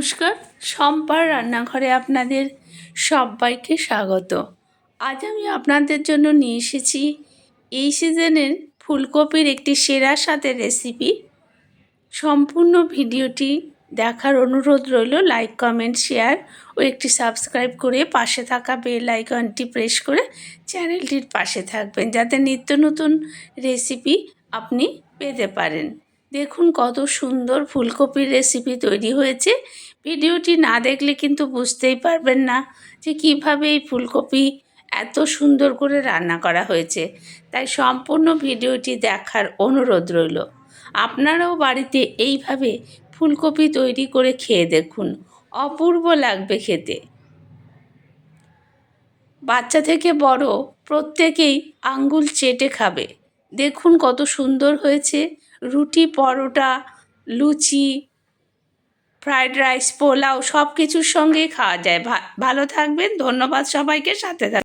নমস্কার। সম্পার রান্নাঘরে আপনাদের সবাইকে স্বাগত। আজ আমি আপনাদের জন্য নিয়ে এসেছি এই সিজনের ফুলকপির একটি সেরা স্বাদের রেসিপি সম্পূর্ণ ভিডিওটি দেখার অনুরোধ রইল লাইক কমেন্ট শেয়ার ও একটি সাবস্ক্রাইব করে পাশে থাকা বেল আইকনটি প্রেস করে চ্যানেলটির পাশে থাকবেন, যাতে নিত্য নতুন রেসিপি আপনি পেতে পারেন। দেখুন কত সুন্দর ফুলকপির রেসিপি তৈরি হয়েছে। ভিডিওটি না দেখলে কিন্তু বুঝতেই পারবেন না যে কীভাবে এই ফুলকপি এত সুন্দর করে রান্না করা হয়েছে। তাই সম্পূর্ণ ভিডিওটি দেখার অনুরোধ রইল। আপনারাও বাড়িতে এইভাবে ফুলকপি তৈরি করে খেয়ে দেখুন। অপূর্ব লাগবে খেতে। বাচ্চা থেকে বড় প্রত্যেকেই আঙ্গুল চেটে খাবে। দেখুন কত সুন্দর হয়েছে। রুটি, পরোটা, লুচি ফ্রায়েড রাইস পোলাও সব কিছুর সঙ্গেই খাওয়া যায়। ভালো থাকবেন। ধন্যবাদ সবাইকে। সাথে থাকবেন